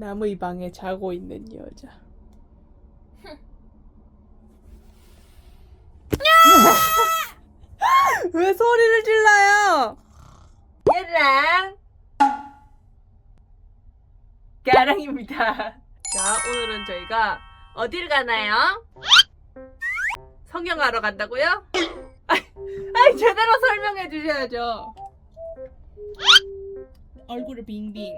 남의 방에 자고 있는 여자. 왜 소리를 질러요? 얘랑 가랑입니다. 자, 오늘은 저희가 어딜 가나요? 성형하러 간다고요? 아이, 제대로 설명해 주셔야죠. 얼굴을 빙빙.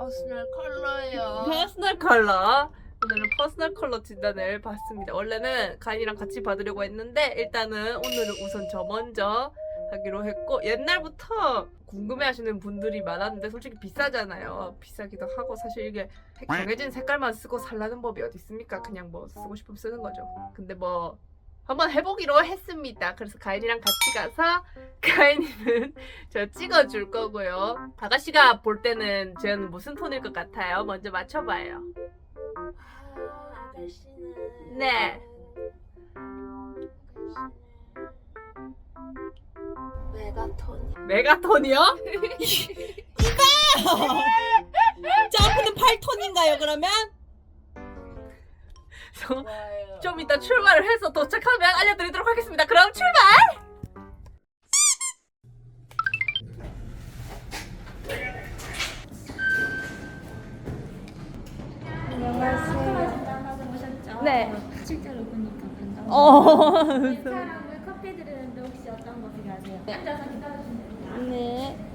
퍼스널 컬러예요. 퍼스널 컬러. 오늘은 퍼스널 컬러 진단을 받습니다. 원래는 가인이랑 같이 받으려고 했는데 일단은 오늘은 우선 저 먼저 하기로 했고 옛날부터 궁금해하시는 분들이 많았는데 솔직히 비싸잖아요. 비싸기도 하고 사실 이게 정해진 색깔만 쓰고 살라는 법이 어디 있습니까? 그냥 뭐 쓰고 싶으면 쓰는 거죠. 근데 뭐 한번 해보기로 했습니다. 그래서 가인이랑 같이 가서 가인이는 저 찍어줄 거고요. 아가씨가 볼 때는 쟤는 무슨 톤일 것 같아요? 먼저 맞춰봐요. 아, 아가씨는 네. 메가톤이. 메가톤이요? 점프는 8톤인가요 그러면? 저- 좋아요. 좀 이따 출발을 해서 도착하면 알려드리도록 하겠습니다. 그럼 출발! 네. 실제로 보니까 반가워요. 어. 사람을 커피 드리는데 혹시 어떤 거 필요하세요? 앉아서 기다려주면 됩니다. 네.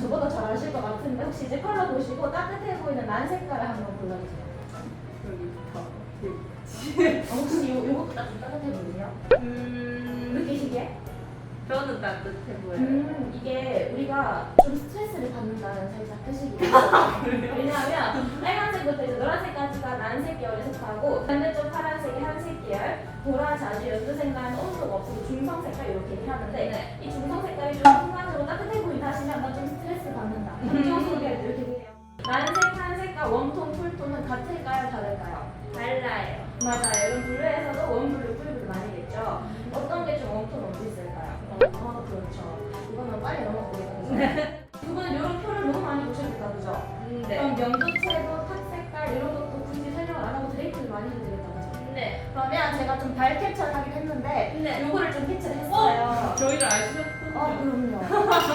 저보다 잘 아실 것 같은데 혹시 이제 컬러 보시고 따뜻해 보이는 난 색깔을 한번 골라주세요. 어, 혹시 요, 요것도 따, 따뜻해 보이세요? 음, 느끼시게? 저는 따뜻해 보여요. 음, 이게 우리가 좀 스트레스를 받는다는 살짝 뜻이거든요. 왜냐하면 빨간색부터 이제 노란색까지가 난색 계열에 속하고 반대쪽 파란색이 한색 계열, 보라, 자주, 연두색깔은 온도가 없어서 중성 색깔 이렇게 얘기하는데 이 중성 색깔이 좀 순간적으로 따뜻해 보인다 하시면 나 좀 스트레스 받는다. 감정 소리가 이렇게 돼요. 난색, 한색과 웜톤, 쿨톤은 같을까요? 다를까요? 달라요. 맞아요. 이런 블루에서도 웜블루, 쿨블루 나뉘겠죠. 어떤 게 좀 웜톤 어디 있을까요? 어, 그렇죠. 이거는 빨리 넘어보겠습니다. 두 분은 이런 표를 너무 많이 보셨겠다, 그죠? 네. 그럼 명도체도 탁 색깔 이런 것도 굳이 설명을 안 하고 드레이프를 많이 해드렸다, 그죠? 네. 그러면 제가 좀 발 캡처를 하긴 했는데 네. 요거를 좀 캡처를 했어요. 저희를 아시는 어, 그럼요.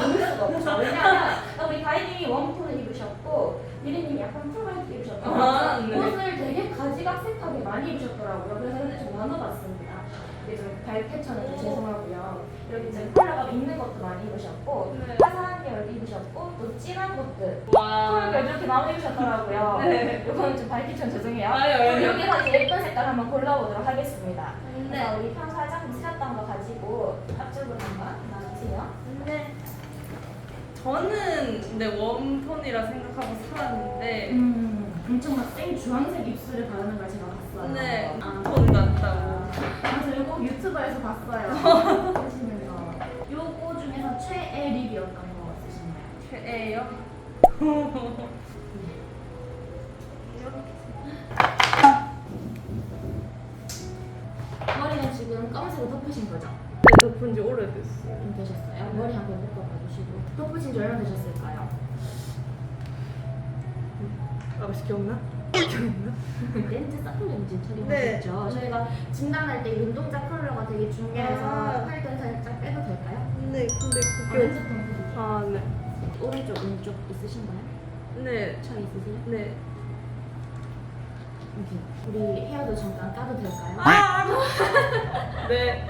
모를 수가 없죠. 왜냐면 우리 가인님이 웜톤을 입으셨고 미리님이 약간 푸르바이트 입으셨고 아, 네. 옷을 되게 많이 입으셨더라고요. 그래서 근데 좀 나눠봤습니다. 이게 좀발 캡처는 좀 죄송하고요. 여기 이제 컬러가 있는 것도 많이 입으셨고 네. 화사한 계열 입으셨고 또 진한 것들 와. 컬러 이렇게 나눠 입으셨더라고요. 네. 이거는 좀발 캡처는 죄송해요. 아유. 그럼 여기서 이제 예쁜 색깔 한번 골라보도록 하겠습니다. 네. 그래서 우리 평소 화장 쓰셨던 거 가지고 앞쪽으로 한번 놔주세요. 네. 저는 근데 웜톤이라 생각하고 살았는데 음, 엄청 막생 주황색 입술을 바르는 걸 제가 봤어요. 네. 아, 톤 같다고. 그래서 이거 유튜브에서 봤어요. 쓰시는 거. 요거 중에서 최애 립이 어떤 거 쓰시나요? 최애요? 머리는 지금 검은색으로 덮으신 거죠? 네, 덮은 지 오래됐어요. 좀 되셨어요? 머리 한번 묶어봐 주시고. 덮으신 지 얼마나 되셨을까요? 아가씨 기억나? 렌즈 서클 렌즈 네. 촬영하셨죠? 저희가 진단할 때이 눈동자 컬러가 되게 중요해서 아. 팔등 살짝 빼도 될까요? 네, 근데 어, 렌즈 통 해주세요. 아, 네. 오른쪽 왼쪽 있으신가요? 네. 차 있으세요? 네. 이렇게 우리 헤어도 잠깐 까도 될까요? 아! 네.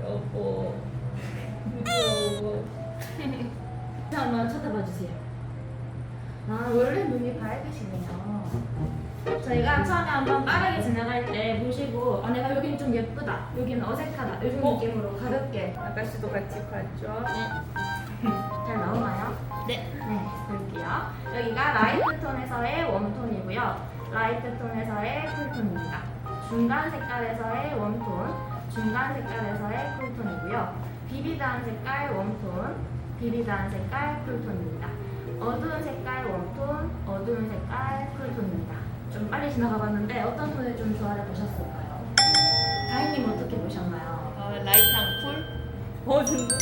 여보. 무서워. 자, 한번 쳐다봐 주세요. 아, 원래 눈이 밝으시네요. 저희가 처음에 한번 빠르게 지나갈 때 보시고 아 내가 여긴 좀 예쁘다 여기는 어색하다 이런 어? 느낌으로 가볍게 아가씨도 같이 봤죠? 잘 나오나요? 네. 네, 볼게요. 여기가 라이트 톤에서의 웜톤이고요. 라이트 톤에서의 쿨톤입니다. 중간 색깔에서의 웜톤, 중간 색깔에서의 쿨톤이고요. 비비드한 색깔 웜톤, 비비드한 색깔 쿨톤입니다. 어두운 색깔 웜톤, 어두운 색깔 쿨톤입니다. 좀 빨리 지나가 봤는데 어떤 톤을 좀 조화를 보셨을까요? 다희님 어떻게 보셨나요? 어, 라이트한 쿨? 어 진짜?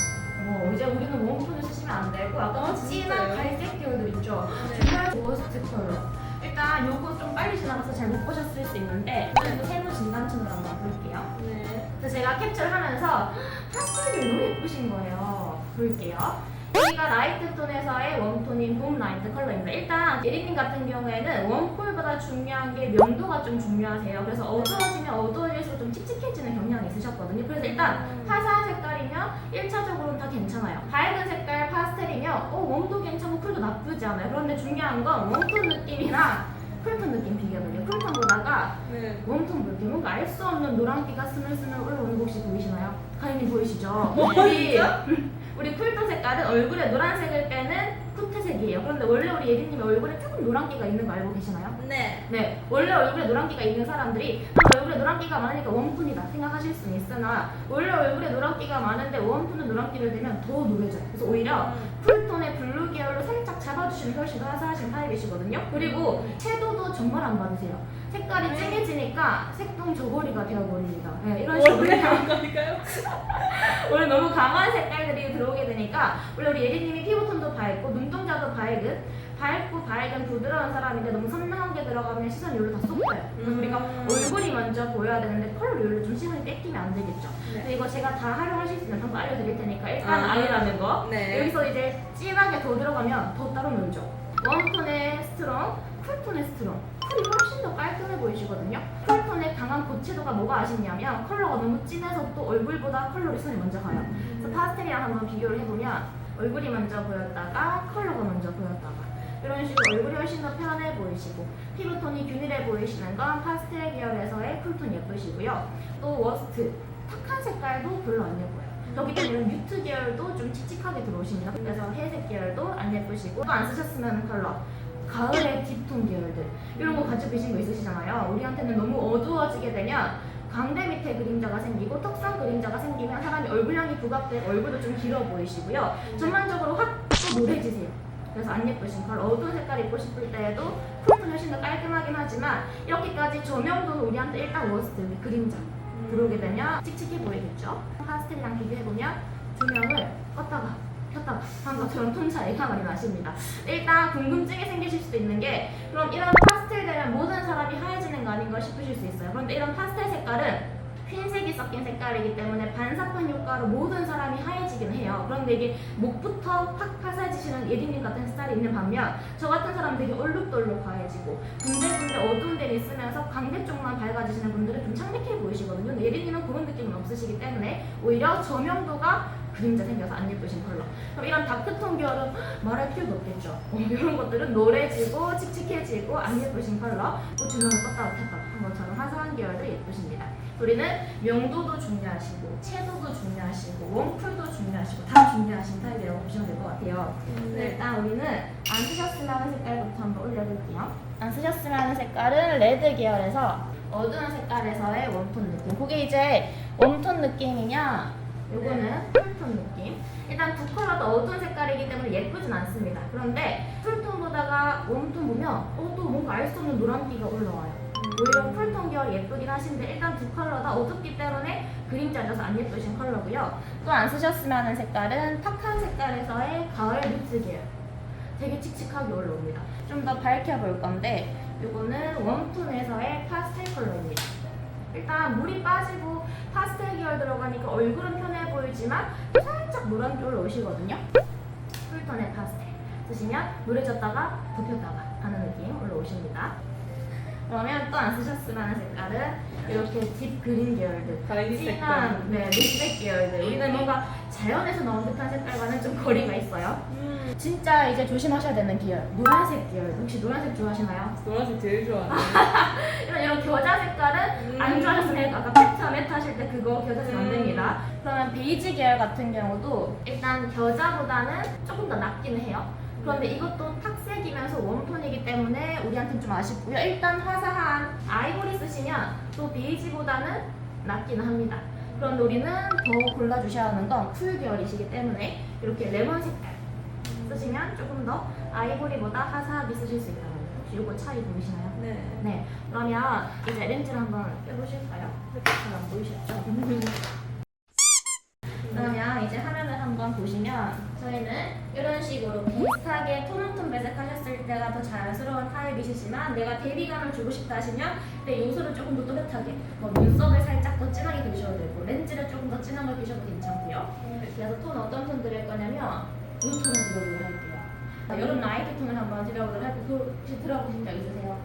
뭐 이제 우리는 웜톤을 쓰시면 안 되고 아까 아, 진한? 갈색 계열들 있죠? 네. 정말 워스트 컬러. 일단 요거 좀 빨리 지나가서 잘 못 보셨을 수 있는데 그래도 세부 진단층으로 한번 볼게요. 네. 그래서 제가 캡처를 하면서 파스텔이 너무 예쁘신 거예요. 볼게요. 여기가 라이트 톤에서의 웜톤인 봄 라이트 컬러입니다. 일단 예리님 같은 경우에는 웜쿨보다 중요한 게 명도가 좀 중요하세요. 그래서 어두워지면 어두워질수록 좀 칙칙해지는 경향이 있으셨거든요. 그래서 일단 화사한 색깔이면 1차적으로는 다 괜찮아요. 밝은 색깔 파스텔이면 어, 웜도 괜찮고 쿨도 나쁘지 않아요. 그런데 중요한 건 웜톤 느낌이랑 쿨톤 느낌 비교거든요. 쿨톤 보다가 네. 웜톤 볼게요. 뭔가 알 수 없는 노란기가 스물스물 올라오는 거 혹시 보이시나요? 가인님 보이시죠? 우리, 우리 쿨톤 색깔은 얼굴에 노란색을 빼는 쿨트색이에요. 그런데 원래 우리 예린님이 얼굴에 조금 노란기가 있는 거 알고 계시나요? 네. 네, 원래 얼굴에 노란기가 있는 사람들이 난 얼굴에 노란기가 많으니까 웜톤이다 생각하실 수는 있으나 원래 얼굴에 노란기가 많은데 웜톤은 노란기를 대면 더 노래져요. 그래서 오히려 쿨톤의 블루 계열로 살짝 잡아주시면 훨씬 더 화사하신 타입이시거든요. 그리고 섀도우도 정말 안 받으세요. 색깔이 쨍해지니까 색동 저고리가 되어버립니다. 네, 이런 식으로 원래 거니까요? 원래 너무 강한 색깔들이 되니까 원래 우리 예리님이 피부톤도 밝고 눈동자도 밝은 밝고 밝은 부드러운 사람인데 너무 선명하게 들어가면 시선이 여기로 다 쏟아요. 그래서 음. 우리가 얼굴이 먼저 보여야 되는데 컬러 여기로 좀 시선이 뺏기면 안 되겠죠. 네. 이거 제가 다 활용하실 수 있는 방법 알려드릴 테니까 일단 아. 아. 이라는 거 네. 여기서 이제 진하게 더 들어가면 더 따로 놀죠. 웜톤의 스트롱, 쿨톤의 스트롱. 쿨이 훨씬 더 깔끔해 보이시거든요. 쿨톤의 강한 고채도가 뭐가 아쉽냐면 컬러가 너무 진해서 또 얼굴보다 컬러로 시선이 먼저 가요. 그래서 파스텔이랑 한번 비교를 해보면 얼굴이 먼저 보였다가 컬러가 먼저 보였다가 이런 식으로 얼굴이 훨씬 더 편해 보이시고 피부톤이 균일해 보이시는 건 파스텔 계열에서의 쿨톤 예쁘시고요. 또 워스트, 탁한 색깔도 별로 안 예뻐요. 그렇기 때문에 뮤트 계열도 좀 칙칙하게 들어오십니다. 그래서 회색 계열도 안 예쁘시고 또 안 쓰셨으면 컬러 가을의 딥톤 계열들 이런 거 가지고 계신 거 있으시잖아요. 우리한테는 너무 어두워지게 되면 광대 밑에 그림자가 생기고 턱선 그림자가 생기면 사람이 얼굴형이 부각돼 얼굴도 좀 길어 보이시고요. 전반적으로 확 또 노래지세요. 그래서 안 예쁘신 컬러 어두운 색깔 입고 싶을 때에도 쿨톤이 훨씬 더 깔끔하긴 하지만 이렇게까지 조명도는 우리한테 일단 워스트 그림자 들어오게 되면 칙칙해 보이겠죠? 파스텔이랑 비교해보면 조명을 껐다가 켰다가 한 것처럼 톤 차이가 많이 나십니다. 일단 궁금증이 생기실 수도 있는 게 그럼 이런 파스텔 되면 모든 사람이 하얘지는 거 아닌가 싶으실 수 있어요. 그런데 이런 파스텔 색깔은 흰색이 섞인 색깔이기 때문에 반사판 효과로 모든 사람이 하얘지긴 해요. 그런데 이게 목부터 팍 화사해지시는 예린님 같은 스타일이 있는 반면 저 같은 사람은 되게 얼룩덜룩 하얘지고 군데군데 어두운 데를 있으면서 광대 쪽만 밝아지시는 분들은 좀 창백해 보이시거든요. 예린님은 그런 느낌은 없으시기 때문에 오히려 조명도가 그림자 생겨서 안 예쁘신 컬러. 그럼 이런 다크톤 계열은 말할 필요도 없겠죠. 어, 이런 것들은 노래지고 칙칙해지고 안 예쁘신 컬러. 또 조명을 껐다가 켰다가 한 것처럼 화사한 계열도 예쁘십니다. 우리는 명도도 중요하시고 채도도 중요하시고 웜쿨도 중요하시고 다 중요하신 타입이라고 보시면 될 것 같아요. 네, 일단 우리는 안 쓰셨으면 하는 색깔부터 한번 올려볼게요. 안 쓰셨으면 하는 색깔은 레드 계열에서 어두운 색깔에서의 웜톤 느낌. 그게 이제 웜톤 느낌이냐? 요거는 쿨톤 느낌. 일단 두 컬러도 어두운 색깔이기 때문에 예쁘진 않습니다. 그런데 쿨톤보다가 웜톤 보면 어, 또 뭔가 알 수 없는 노란기가 올라와요. 오히려 쿨톤 계열 예쁘긴 하신데 일단 두 컬러 다 어둡기 때문에 그림자져서 안 예쁘신 컬러고요. 또 안 쓰셨으면 하는 색깔은 탁한 색깔에서의 가을 뮤트 계열. 되게 칙칙하게 올라옵니다. 좀 더 밝혀 볼 건데 요거는 웜톤에서의 파스텔 컬러입니다. 일단 물이 빠지고 파스텔 계열 들어가니까 얼굴은 편해 보이지만 살짝 노란기 올라오시거든요. 쿨톤의 파스텔 쓰시면 노래졌다가 덮였다가 하는 느낌 올라오십니다. 그러면 또 안 쓰셨으면 하는 색깔은 이렇게 딥 그린 계열들. 진한 네, 녹색 계열들 우리는 뭔가 자연에서 나온 듯한 색깔과는 좀 거리가 있어요. 음. 진짜 이제 조심하셔야 되는 계열 노란색 계열 혹시 노란색 좋아하시나요? 노란색 제일 좋아하네. 이런 이런 겨자 색깔은 음. 안 좋아하셨으면 아까 페타 메타 하실 때 그거 겨자 쓰면 안 음. 됩니다. 그러면 베이지 계열 같은 경우도 일단 겨자보다는 조금 더 낫기는 해요. 그런데 이것도 탁색이면서 웜톤이기 때문에 우리한테는 좀 아쉽고요. 일단 화사한 아이보리 쓰시면 또 베이지보다는 낫기는 합니다. 그런데 우리는 더 골라주셔야 하는 건 쿨 계열이시기 때문에 이렇게 레몬 색깔 쓰시면 조금 더 아이보리보다 화사하게 쓰실 수 있다는 거. 이거 차이 보이시나요? 네. 네. 그러면 이제 렌즈를 한번 껴보실까요? 색깔 잘안 보이셨죠? 그러면 이제 화면을 한번 보시면 저희는 이런 식으로 비슷하게 톤온톤 배색하셨을 때가 더 자연스러운 타입이시지만 내가 대비감을 주고 싶다 하시면 내 요소를 조금 더 또렷하게 뭐 눈썹을 살짝 더 진하게 그리셔도 되고 렌즈를 조금 더 진한 걸 그리셔도 괜찮고요 그래서 톤 어떤 톤 드릴 거냐면 이 톤을 들어보도록 할게요 자, 여름 라이트 톤을 한번 들어보도록 할게요 그 혹시 들어보신 적 있으세요?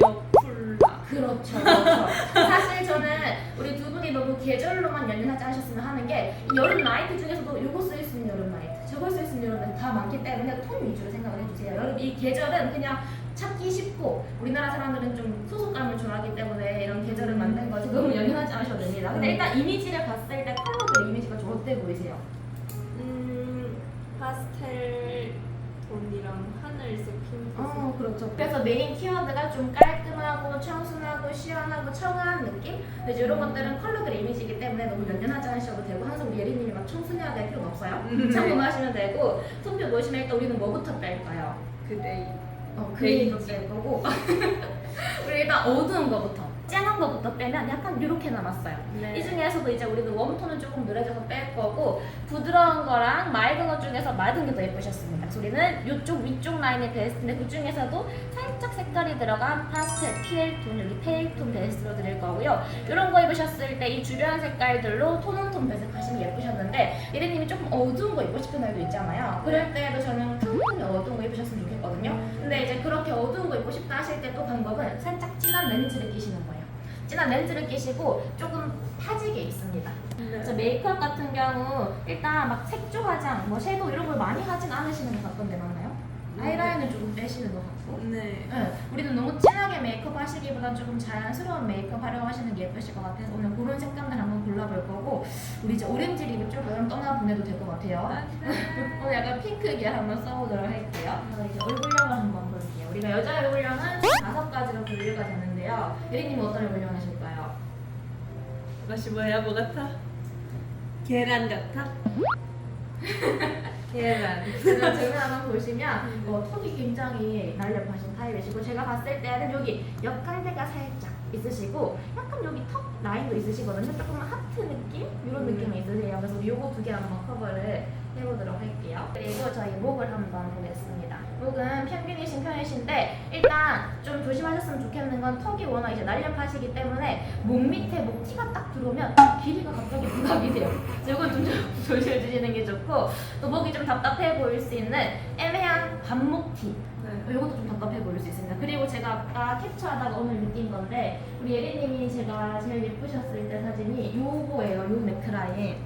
여쿨라. 그렇죠, 그렇죠. 사실 저는 우리 두 분이 너무 계절로만 연연하지 않으셨으면 하는 게 여름 라이트 중에서도 이거 쓸 수 있는 여름 라이트, 저거 쓸 수 있는 여름 라이트 다 많기 때문에 톤 위주로 생각을 해주세요. 여름 이 계절은 그냥 찾기 쉽고 우리나라 사람들은 좀 소속감을 좋아하기 때문에 이런 계절을 만든 거지 너무 연연하지 않으셔도 됩니다. 근데 일단 이미지를 봤을 때 컬러별 이미지가 좀 어때 보이세요? 음, 파스텔 톤이랑 하늘색 핑크. 어, 그렇죠. 그래서 메인 키워드가 좀 깔끔하고 청순하고 시원하고 청아한 느낌? 근데 이제 이런 것들은 컬러들 이미지이기 때문에 너무 연연하지 않으셔도 되고 항상 우리 예린님이 막 청순해야 될 필요는 없어요. 참고하시면 되고 손표 보시면 일단 우리는 뭐부터 뺄까요? 그레이. 어, 그레이도 뺄 거고 우리 일단 어두운 거부터 쨍한 거부터 빼면 약간 이렇게 남았어요. 네. 이 중에서도 이제 우리는 웜톤은 조금 누래져서 뺄 거고 부드러운 거랑 맑은 것 중에서 맑은 게 더 예쁘셨습니다. 그래서 우리는 이쪽 위쪽 라인이 베스트인데 그 중에서도 살짝 색깔이 들어간 파스텔, PL톤, 여기 페일톤 베스트로 드릴 거고요. 이런 거 입으셨을 때 이 주변 색깔들로 톤온톤 배색하시면 예쁘셨는데 예린님이 조금 어두운 거 입고 싶은 날도 있잖아요. 그럴 때에도 저는 톤톤이 어두운 거 입으셨으면 좋겠거든요. 근데 이제 그렇게 어두운 거 입고 싶다 하실 때 또 방법은 살짝 진한 렌즈를 끼시는 거예요. 진한 렌즈를 끼시고 조금 파지게 입습니다. 그래서 메이크업 같은 경우 일단 막 색조 화장, 뭐 섀도우 이런 걸 많이 하진 않으시는 것 같던데 빼시는 것 같고 네. 네, 우리는 너무 진하게 메이크업 하시기보단 조금 자연스러운 메이크업 활용하시는 게 예쁘실 것 같아서 오늘 그런 색감들 한번 골라볼 거고 우리 이제 오렌지 립을 조금 떠나보내도 될 것 같아요 오늘 약간 핑크 계열 한번 써보도록 할게요 그래서 이제 얼굴형을 한번 볼게요 우리가 여자 얼굴형은 다섯 가지로 분류가 되는데요 예린님은 어떤 얼굴형 하실까요? 맛이 뭐야? 뭐 같아? 계란 같아? 계란. 그래서 제가 한번 보시면 어, 턱이 굉장히 날렵하신 타입이시고 제가 봤을 때는 여기 옆광대가 살짝 있으시고 약간 여기 턱 라인도 있으시거든요. 조금 하트 느낌? 이런 음. 느낌이 있으세요. 그래서 요거 두 개 한번 커버를 해보도록 할게요. 그리고 저희 목을 한번 보겠습니다. 목은 평균이신 편이신데 일단 좀 조심하셨으면 좋겠는 건 턱이 워낙 이제 날렵하시기 때문에 목 밑에 목 티가 딱 들어오면 길이가 갑자기 부담이 돼요. 그래서 이건 좀 조심해 주시는 게 좋고 또 목이 좀 답답해 보일 수 있는 애매한 반목티 네. 이것도 좀 답답해 보일 수 있습니다. 그리고 제가 아까 캡처하다가 오늘 느낀 건데 우리 예린님이 제가 제일 예쁘셨을 때 사진이 요거예요. 요 네크라인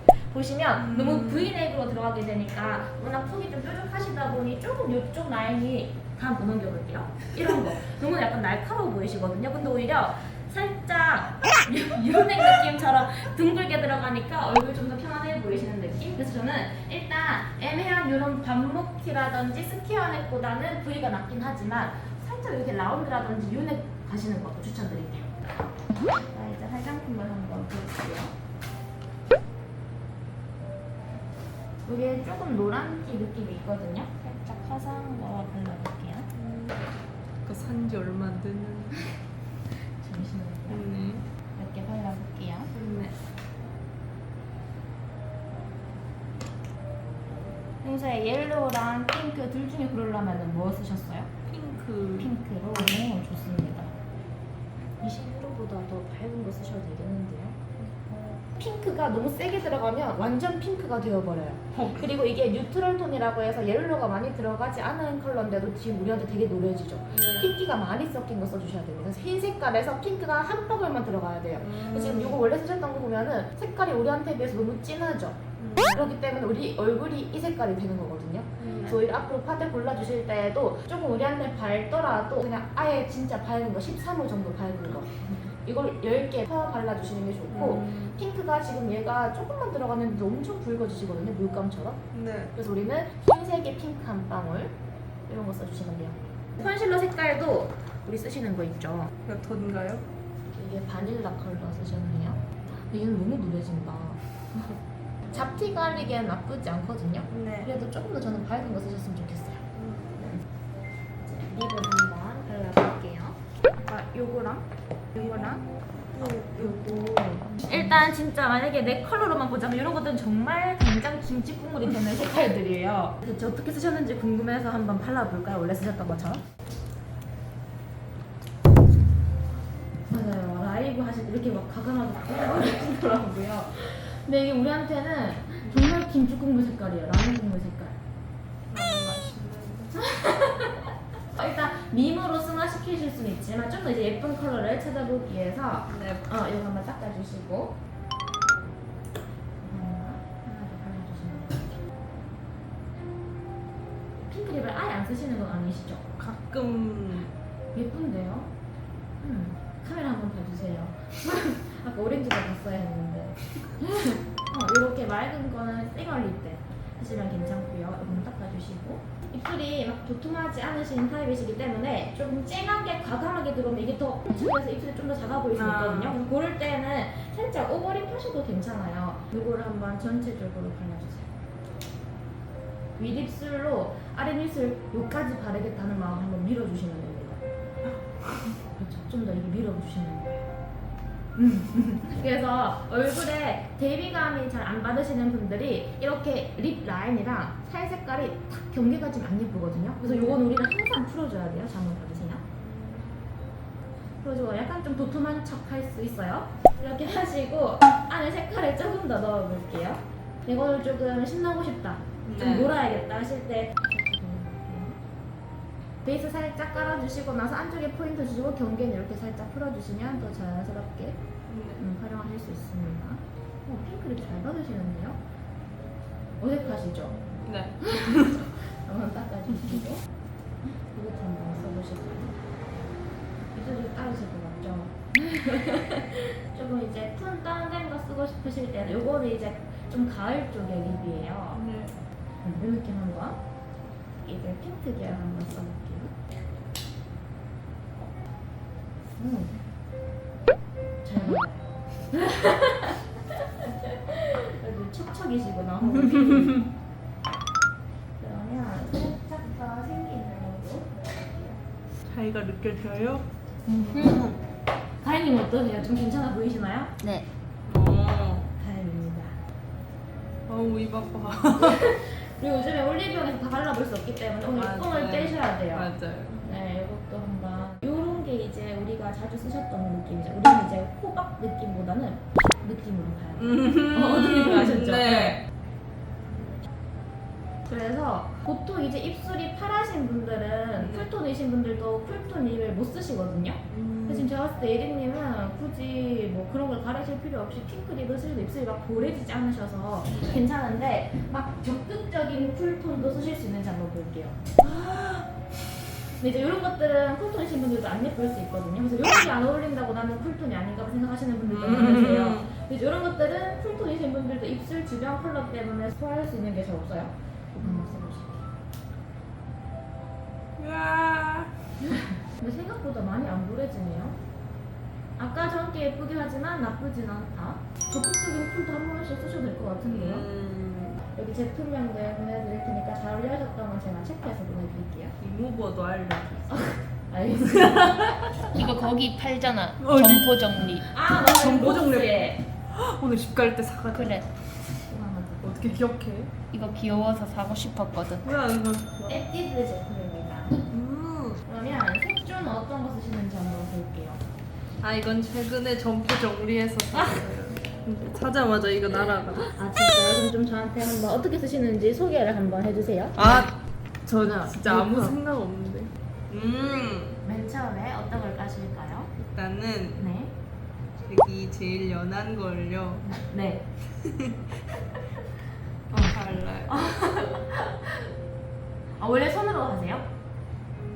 보시면 음. 너무 V넥으로 들어가게 되니까 워낙 턱이 좀 뾰족하시다 보니 조금 요쪽 라인이 다 한번 넘겨볼게요. 이런 거 너무 약간 날카로워 보이시거든요. 근데 오히려 살짝 유넥 느낌처럼 둥글게 들어가니까 얼굴 좀 더 편안해 보이시는 느낌? 그래서 저는 일단 애매한 이런 반목티라든지 스퀘어넥보다는 V가 낫긴 하지만 살짝 이렇게 라운드라든지 유넥 가시는 것도 추천드릴게요. 자 이제 화장품을 한번 볼게요. 여기에 조금 노란기 느낌이 있거든요. 살짝 화사한 거 발라볼게요. 그 산지 얼마 안 됐는데. 잠시만요. 네. 이렇게 발라볼게요. 네. 평소에 옐로우랑 핑크 둘 중에 고르려면 뭐 쓰셨어요? 핑크. 핑크로. 오, 좋습니다. 20%보다 더 밝은 거 쓰셔도 되겠는데요? 핑크가 너무 세게 들어가면 완전 핑크가 되어버려요. 그리고 이게 뉴트럴 톤이라고 해서 옐로우가 많이 들어가지 않은 컬러인데도 지금 우리한테 되게 노래지죠. 네. 핑키가 많이 섞인 거 써주셔야 됩니다. 흰 색깔에서 핑크가 한 버블만 들어가야 돼요. 근데 지금 이거 원래 쓰셨던 거 보면은 색깔이 우리한테 비해서 너무 진하죠. 음. 그렇기 때문에 우리 얼굴이 이 색깔이 되는 거거든요. 그래서 오히려 앞으로 파데 골라주실 때에도 조금 우리한테 밝더라도 그냥 아예 진짜 밝은 거 13호 정도 밝은 거 이걸 10개 퍼 발라주시는 게 좋고 음. 핑크가 지금 얘가 조금만 들어갔는데 엄청 붉어지시거든요 물감처럼 네. 그래서 우리는 흰색의 핑크 한 방울 이런 거 써주시면 돼요. 컨실러 색깔도 우리 쓰시는 거 있죠. 몇 톤인가요? 이게 바닐라 컬러 쓰셨네요. 근데 얘는 너무 누래진다. 잡티 가리기엔 나쁘지 않거든요. 네. 그래도 조금 더 저는 밝은 거 쓰셨으면 좋겠어요. 립을 한번 발라볼게요. 아까 요거랑 요거랑 요거. 일단 진짜 만약에 내 컬러로만 보자면 이런 것들은 정말 당장 김치 국물이 되는 색깔들이에요. 대체 어떻게 쓰셨는지 궁금해서 한번 발라볼까요? 원래 쓰셨던 것처럼. 맞아요. 라이브 하실 때 이렇게 막 가감하게 뿌려주시더라고요. 근데 이게 우리한테는 정말 김치 국물 색깔이에요. 라면 국물 색깔. 너무 맛있는데. 밈으로 승화시키실 수는 있지만 좀 더 이제 예쁜 컬러를 찾아보기 위해서 네. 어, 이거 한번 닦아주시고 돼요. 핑크립을 아예 안 쓰시는 건 아니시죠? 가끔 예쁜데요? 음, 카메라 한번 봐주세요. 아까 오렌지가 봤어야 했는데. 어, 이렇게 맑은 거는 쌩얼릴 때 하시면 괜찮고요. 이건 닦아주시고. 입술이 막 도톰하지 않으신 타입이시기 때문에 조금 쨍하게 과감하게 들어오면 이게 더 펼쳐져서 입술이 좀 더 작아 보일 수 아. 있거든요. 그래서 그럴 때는 살짝 오버립 하셔도 괜찮아요. 이거를 한번 전체적으로 발라주세요. 윗입술로 아랫입술 여기까지 바르겠다는 마음 한번 밀어주시면 됩니다. 그렇죠. 좀 더 이게 밀어주시면 돼요. 음. 그래서 얼굴에 대비감이 잘 안 받으시는 분들이 이렇게 립 라인이랑 살 색깔이 탁 경계가 좀 안 예쁘거든요. 그래서 요건 우리는 항상 풀어줘야 돼요. 잠을 받으세요. 풀어주고 약간 좀 도톰한 척 할 수 있어요. 이렇게 하시고 안에 색깔을 조금 더 넣어볼게요. 이거를 조금 신나고 싶다. 좀 네. 놀아야겠다 하실 때 베이스 살짝 깔아주시고 나서 안쪽에 포인트 주시고 경계는 이렇게 살짝 풀어주시면 더 자연스럽게 네. 음, 활용하실 수 있습니다. 어, 핑크를 잘 받으시는데요? 어색하시죠? 네. 한번 닦아주시고 이것도 한번 써보시고요. 입술이 따르실 것 같죠? 조금 이제 톤 다운된 거 쓰고 싶으실 때는 요거는 이제 좀 가을 쪽의 립이에요. 네. 음, 이 느낌 한번 이제 핑크 계열 한번 써볼게요. 음. 잘 나와요. 아주 척척이시구나. 그러면 살짝 더 생기는 걸로. 차이가 느껴져요? 가인님 어떠세요? 좀 괜찮아 보이시나요? 네. 어. 다행입니다. 어우 입 아파. 그리고 요즘에 올리브영에서 다 발라볼 수 없기 때문에 오늘 맞아요. 뽕을 떼셔야 돼요. 맞아요. 네, 이것도 한번. 요런 게 이제 우리가 자주 쓰셨던 느낌이죠. 우리는 이제 호박 느낌보다는 느낌으로 가요. 음. 어, 느낌 아셨죠? 네. 그래서 보통 이제 입술이 파라신 분들은 쿨톤이신 분들도 쿨톤 립을 못 쓰시거든요. 근데 지금 제가 봤을 때 예린님은 굳이 뭐 그런 걸 가리실 필요 없이 핑크 립을 쓰셔도 입술이 막 보래지지 않으셔서 괜찮은데 막 적극적인 쿨톤도 쓰실 수 있는지 한번 볼게요. 근데 이제 이런 것들은 쿨톤이신 분들도 안 예쁠 수 있거든요. 그래서 이런 게 안 어울린다고 나는 쿨톤이 아닌가 생각하시는 분들도 많으세요. 음. 근데 이런 것들은 쿨톤이신 분들도 입술 주변 컬러 때문에 소화할 수 있는 게 잘 없어요. 한번 써보실게요. 으아. 근데 생각보다 많이 안 부래지네요. 아까 전게 예쁘긴 하지만 나쁘진 않다. 적극적인 쿨도 한 번씩 쓰셔도 될 것 같은데요. 음. 여기 제품명들 보내드릴 테니까 잘건 제가 체크해서 보내드릴게요. 리무버도 알려주세요. 알겠습니다. 이거 거기 팔잖아. 어디? 점포 정리. 아, 맞아. 정보 정리. 오늘 집 갈 때 사가지고 그래. 어떻게 기억해? 이거 귀여워서 사고 싶었거든. 뭐야 이거? 에뛰드 제품입니다. 음. 그러면 색조는 어떤 거 쓰시는지 한번 볼게요. 아 이건 최근에 점포 정리해서 샀어요. 사자마자 이거 날아가. 아 진짜요? 그럼 좀 저한테 한번 어떻게 쓰시는지 소개를 한번 해주세요. 아, 저 진짜 아무 이거. 생각 없는데. 음, 맨 처음에 어떤 걸 까실까요? 일단은 네. 색이 제일 연한 걸요. 네. 발라요. 아 원래 손으로 하세요?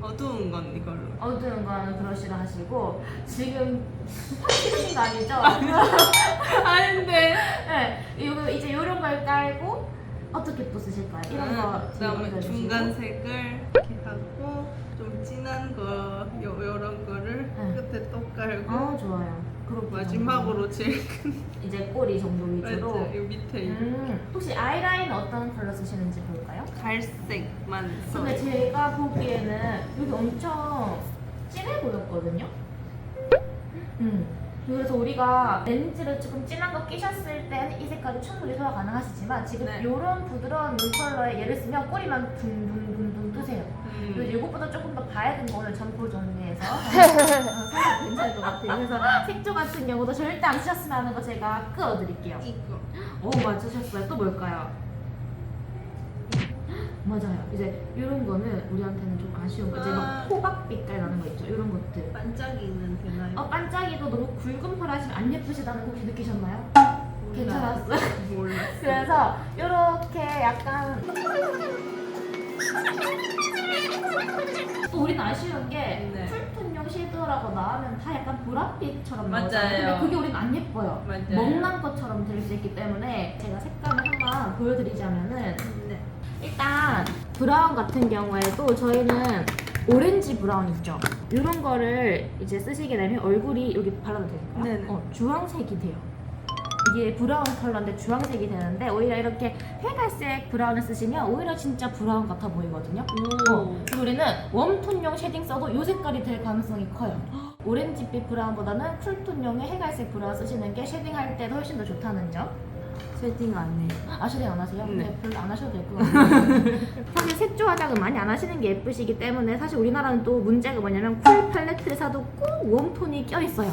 어두운 건 이걸로. 어두운 거는 브러쉬로 하시고 지금 확실하신 거 아니죠? 아닌데. 네. 이거 이제 이런 걸 깔고 어떻게 또 쓰실까요? 이런 거 아, 그다음에 알려주시고. 중간 색을 이렇게 하고 좀 진한 거 요, 요런 거를 네. 끝에 또 깔고 아 좋아요. 그렇게 마지막으로 제일 이제 꼬리 정도 위주로. 맞아, 요 밑에 이 음, 혹시 아이라인 어떤 컬러 쓰시는지 볼까요? 갈색만 써. 근데 제가 보기에는 여기 엄청 진해 보였거든요. 음. 그래서 우리가 렌즈를 조금 진한 거 끼셨을 때는 이 색깔이 충분히 소화 가능하시지만 지금 네. 이런 부드러운 눈 컬러에 얘를 쓰면 꼬리만 둥둥둥 둥 뜨세요. 음. 그리고 이것보다 조금 더 밝은 거는 점포 정리해서 어, 살짝 괜찮을 것 같아요. 그래서 색조 같은 경우도 절대 안 쓰셨으면 하는 거 제가 끄어드릴게요. 이거. 오 맞으셨어요. 또 뭘까요? 맞아요. 이제 이런 거는 우리한테는 좀 아쉬운 거. 이제 막 아. 호박 빛깔 나는 거 있죠. 이런 것들. 반짝이는 되나요? 어 반짝이도 너무 굵은 펄 하시면 안 예쁘시다는 거 혹시 느끼셨나요? 괜찮았어요? 몰랐어. 그래서 이렇게 약간 또 우리는 아쉬운 게 네. 쿨톤용 섀도우라고 나오면 다 약간 보랏빛처럼. 나오잖아요. 근데 그게 우리는 안 예뻐요. 맞아요. 먹는 것처럼 들 수 있기 때문에 제가 색감을 한번 보여드리자면은 네. 일단 브라운 같은 경우에도 저희는 오렌지 브라운 있죠. 이런 거를 이제 쓰시게 되면 얼굴이 여기 발라도 될까요? 네네. 어, 주황색이 돼요. 이게 브라운 컬러인데 주황색이 되는데 오히려 이렇게 회갈색 브라운을 쓰시면 오히려 진짜 브라운 같아 보이거든요. 어, 그리고 우리는 웜톤용 쉐딩 써도 이 색깔이 될 가능성이 커요. 오렌지빛 브라운보다는 쿨톤용의 해갈색 브라운 쓰시는 게 쉐딩할 때도 훨씬 더 좋다는 점. 쉐딩 안 해요. 아 쉐딩 안 하세요? 네. 네. 별로 안 하셔도 될 것 같아요. 사실 색조 화장은 많이 안 하시는 게 예쁘시기 때문에 사실 우리나라는 또 문제가 뭐냐면 쿨 팔레트를 사도 꼭 웜톤이 껴 있어요.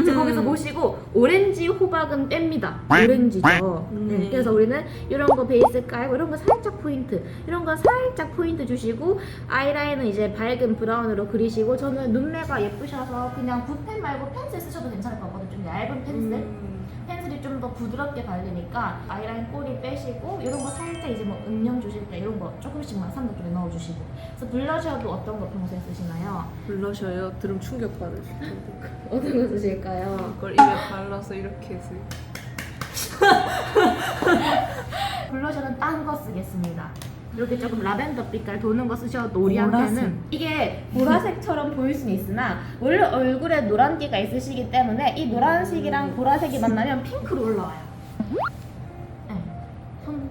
이제 거기서 보시고 오렌지 호박은 뺍니다. 오렌지죠. 네. 네, 그래서 우리는 이런 거 베이스 깔고 이런 거 살짝 포인트, 이런 거 살짝 포인트 주시고 아이라인은 이제 밝은 브라운으로 그리시고 저는 눈매가 예쁘셔서 그냥 붓펜 말고 펜슬 쓰셔도 괜찮을 것 같거든요. 좀 얇은 펜슬. 음. 펜슬이 좀 더 부드럽게 바르니까 아이라인 꼬리 빼시고 이런 거 살짝 이제 뭐 음영 주실 때 이런 거 조금씩만 삼각 쪽에 넣어주시고 그래서 블러셔도 어떤 거 평소에 쓰시나요? 블러셔요? 들으면 충격 받으실 텐데. 어떤 거 쓰실까요? 이걸 입에 발라서 이렇게 해서 블러셔는 딴 거 쓰겠습니다. 이렇게 조금 라벤더 빛깔 도는 거 쓰셔도 우리한테는. 이게 보라색처럼 보일 수는 있으나 원래 얼굴에 노란기가 있으시기 때문에 이 노란색이랑 보라색이 만나면 핑크로 올라와요. 네. 손,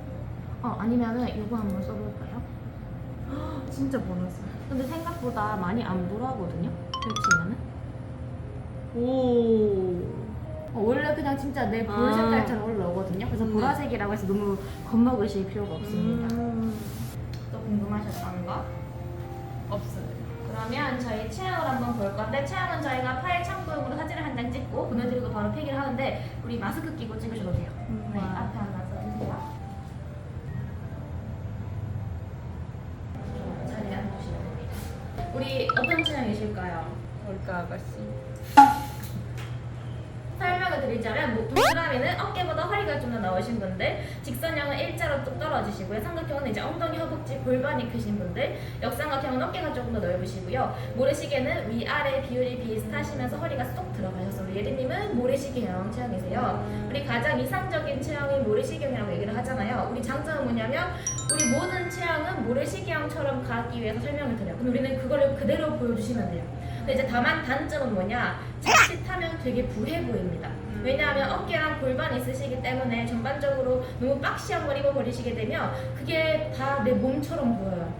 어 아니면은 이거 한번 써볼까요? 진짜 보라색. 근데 생각보다 많이 안 보라거든요. 펼치면은 오. 어, 원래 그냥 진짜 내 볼 아. 색깔처럼 올라오거든요. 그래서 네. 보라색이라고 해서 너무 겁먹으실 필요가 없습니다. 음. 또 궁금하셨던 거? 없어요. 그러면 저희 체형을 한번 볼 건데 체형은 저희가 파일 참고용으로 사진을 한 장 찍고 보내드리고 바로 폐기를 하는데 우리 마스크 끼고 찍으셔도 돼요. 네, 앞에 하나 써주세요. 자리에 앉으시면 됩니다. 우리 어떤 체형이실까요? 뭘까 아가씨? 드리자면 뭐 동그라미는 어깨보다 허리가 좀 더 나오신 분들 직선형은 일자로 뚝 떨어지시고요. 삼각형은 이제 엉덩이 허벅지 골반이 크신 분들 역삼각형은 어깨가 조금 더 넓으시고요. 모래시계는 위아래 비율이 비슷하시면서 허리가 쏙 들어가셔서 우리 예리님은 모래시계형 체형이세요. 우리 가장 이상적인 체형이 모래시계형이라고 얘기를 하잖아요. 우리 장점은 뭐냐면 우리 모든 체형은 모래시계형처럼 가기 위해서 설명을 드려요. 근데 우리는 그걸 그대로 보여주시면 돼요. 근데 이제 다만 단점은 뭐냐? 자칫하면 되게 부해 보입니다 왜냐하면 어깨랑 골반이 있으시기 때문에 전반적으로 너무 박시한 걸 입어버리시게 되면 그게 다 내 몸처럼 보여요.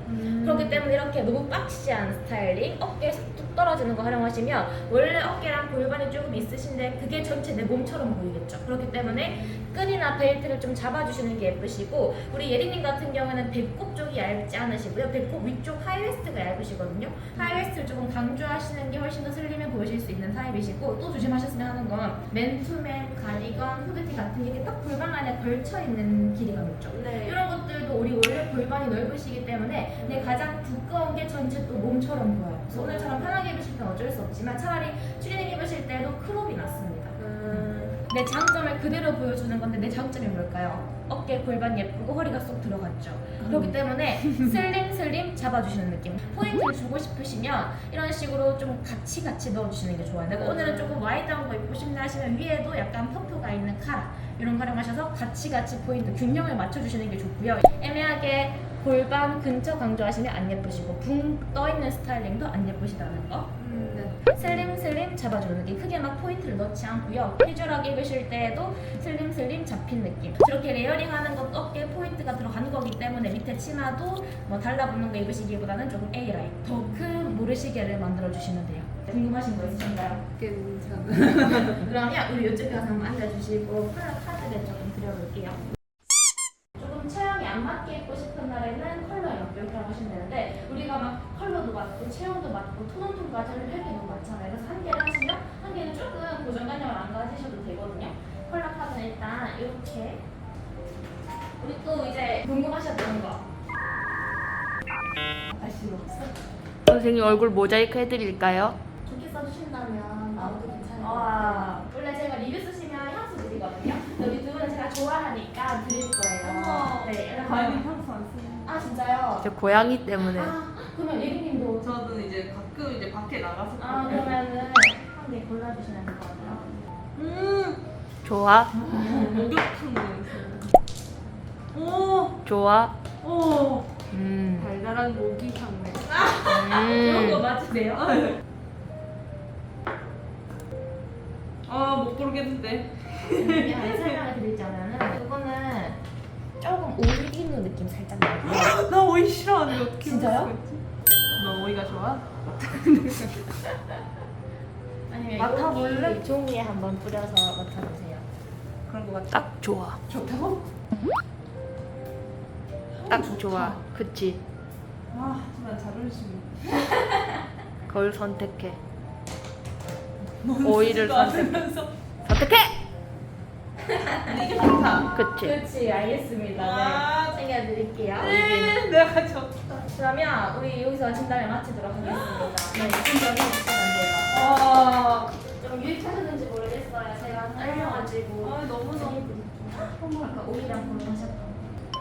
그렇기 때문에 이렇게 너무 박시한 스타일링, 어깨 툭 떨어지는 거 활용하시면 원래 어깨랑 골반이 조금 있으신데 그게 전체 내 몸처럼 보이겠죠. 그렇기 때문에 끈이나 벨트를 좀 잡아주시는 게 예쁘시고 우리 예리님 같은 경우에는 배꼽 쪽이 얇지 않으시고요. 배꼽 위쪽 하이웨스트가 얇으시거든요. 하이웨스트를 조금 강조하시는 게 훨씬 더 슬림해 보이실 수 있는 타입이시고 또 조심하셨으면 하는 건 맨투맨, 가디건, 후드티 같은 게 딱 골반 안에 걸쳐 있는 길이감 있죠. 네. 골반이 넓으시기 때문에 근데 가장 두꺼운 게 전체 또 몸처럼 보여요. 그래서 오늘처럼 편하게 입으실 땐 어쩔 수 없지만 차라리 추리닝 입으실 때도 크롭이 낫습니다. 음. 내 장점을 그대로 보여주는 건데 내 장점이 뭘까요? 어깨 골반 예쁘고 허리가 쏙 들어갔죠. 그렇기 때문에 슬림 슬림 잡아주시는 느낌. 포인트를 주고 싶으시면 이런 식으로 좀 같이 같이 넣어주시는 게 좋아요. 내가 오늘은 조금 와이드한 거 입고 싶나 하시면 위에도 약간 퍼프가 있는 카라 이런 거 활용하셔서 같이 같이 포인트 균형을 맞춰주시는 게 좋고요. 애매하게 골반 근처 강조하시면 안 예쁘시고 붕 떠있는 스타일링도 안 예쁘시다는 거. 슬림 슬림 잡아주는 느낌 크게 막 포인트를 넣지 않고요. 캐주얼하게 입으실 때에도 슬림 슬림 잡힌 느낌. 저렇게 레이어링하는 것도 어깨에 포인트가 들어가는 거기 때문에 밑에 치마도 뭐 달라붙는 거 입으시기보다는 조금 A라인. 더 큰 모래시계를 만들어 주시면 돼요. 궁금하신 거 있으신가요? 괜찮아. 그러면 우리 이쪽에 가서 한번 앉아주시고 컬러 카드를 조금 그려볼게요. 조금 체형이 안 맞게 입고 싶은 날에는 맞게 이렇게 하시면 되는데 우리가 막 컬러도 맞고 체형도 맞고 톤온톤까지 할게 너무 많잖아요 그래서 한 개를 하시면 한 개는 조금 고정관념을 안 가지셔도 되거든요 컬러 카드는 일단 이렇게 우리 또 이제 궁금하셨던 거 아시는 없어? 선생님 얼굴 모자이크 해드릴까요? 좋게 써주신다면 나도 괜찮아요. 와. 원래 제가 리뷰 쓰시면 향수 드리거든요. 여기 두 분은 제가 좋아하니까 드릴 거예요. 어머. 네. 가인이 향수 안 쓰는. 아 진짜요? 저 고양이 때문에 아 그러면 예린님도. 저는 이제 가끔 이제 밖에 나가서. 아 그러면은 한 개 골라주시면 될 것 같아요. 음. 좋아 목욕탕 냄새. 오. 좋아 오. 음, 달달한 모기 향내. 이런 거 음. 맞으세요? 아못 고르겠는데. 미안 설명을 드리자면은 그거는 조금 올리는 느낌 살짝 나고요. 나 오이 싫어하는데 어떻게 진짜요? 오이가 좋아? 아니면 맡아볼래? 여기 종이에 한번 뿌려서 맡아보세요. 그런 거 같아. 딱 좋아 좋다고? 딱 좋아 그치 아 하지만 잘 어울리시네. 그걸 선택해 넌 오이를 선택. 선택해 근데 이게 좋다. 그치 그렇지 알겠습니다. 아, 네, 챙겨드릴게요. 네, 내가 저. 그러면 우리 여기서 진단을 마치도록 하겠습니다. 네, 진단을. 아, 좀 유익하셨는지 모르겠어요. 제가 설명가지고 아 너무 너무. 아까 오이랑 고민하셨던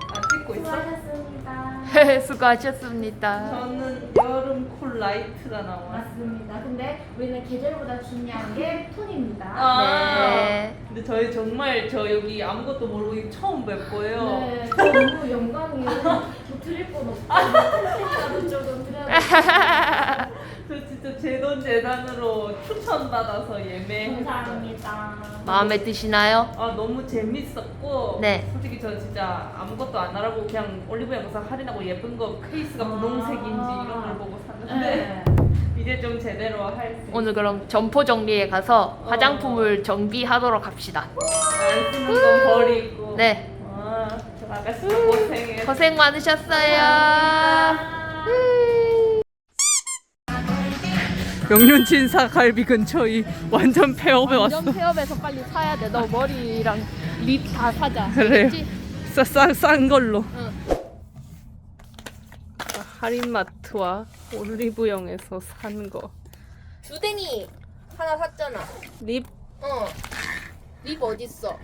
아 찍고 있어? 수고하셨습니다. 수고하셨습니다 저는 여름 쿨 라이트가 나와. 맞습니다. 근데 우리는 계절보다 중요한 게 톤입니다. 아. 네 근데 저희 정말 저 여기 아무것도 모르고 처음 뵙고요. 네, 너무 영광이에요. 뭐 드릴 건 없고 콘텐츠라도 조금 드려야 저 진짜 제돈 재단으로 추천받아서 예매. 감사합니다. 마음에 드시나요? 아 너무 재밌었고 네. 솔직히 저 진짜 아무것도 안 알아보고 그냥 올리브영 가서 할인하고 예쁜 거 케이스가 분홍색인지 이런 걸 보고 샀는데 네. 이제 좀 제대로 할 수. 오늘 그럼 점포 정리에 가서 화장품을 정비하도록 합시다 안 쓰는 건 버리고. 네 아, 저 아가씨 고생해. 고생 많으셨어요 명륜진 사 갈비 근처 이 완전 폐업에 왔어. 폐업에서 빨리 사야 돼. 너 머리랑 립 다 사자. 그래요. 알겠지? 싼, 싼 걸로. 응. 할인마트와 올리브영에서 산 거. 주댕이 하나 샀잖아. 립 어. 립 어딨어?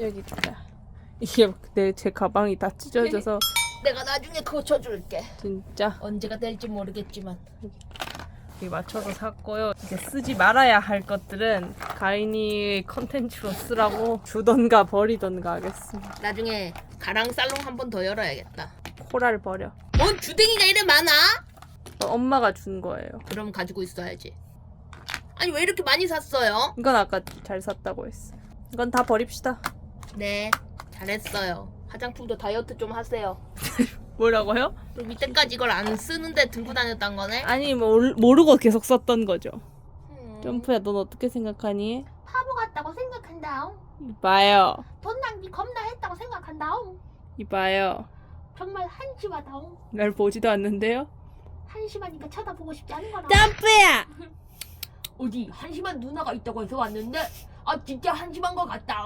여기 있다. 이게 내 제 가방이 다 찢어져서 내가 나중에 고쳐줄게. 진짜 언제가 될지 모르겠지만. 여기 맞춰서 샀고요. 이제 쓰지 말아야 할 것들은 가인이 컨텐츠로 쓰라고 주던가 버리던가 하겠습니다. 나중에 가랑 살롱 한 번 더 열어야겠다. 코랄 버려. 뭔 주댕이가 이래 많아? 어, 엄마가 준 거예요. 그럼 가지고 있어야지. 아니 왜 이렇게 많이 샀어요? 이건 아까 잘 샀다고 했어. 이건 다 버립시다. 네, 잘했어요. 화장품도 다이어트 좀 하세요. 뭐라고요? 그럼 이때까지 이걸 안 쓰는데 들고 다녔단 거네? 아니 뭐 올- 모르고 계속 썼던 거죠. 음. 점프야, 넌 어떻게 생각하니? 바보 같다고 생각한다. 이봐요, 돈 낭비 겁나 했다고 생각한다. 이봐요. 정말 한심하다. 날 보지도 않는데요? 한심하니까 쳐다보고 싶지 않은 거라. 점프야. 어디 한심한 누나가 있다고 해서 왔는데 아 진짜 한심한 것 같다.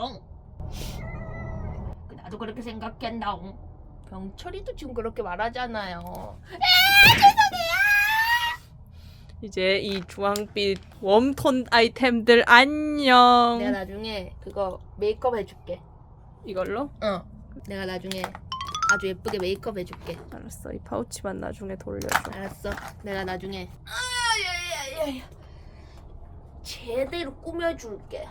나도 그렇게 생각한다. 병철이도 지금 그렇게 말하잖아요. 에 죄송해요. 이제 이 주황빛 웜톤 아이템들 안녕. 내가 나중에 그거 메이크업 해줄게. 이걸로? 어. 내가 나중에 아주 예쁘게 메이크업 해줄게. 알았어. 이 파우치만 나중에 돌려줘. 알았어. 내가 나중에 아야야야야 제대로 꾸며줄게.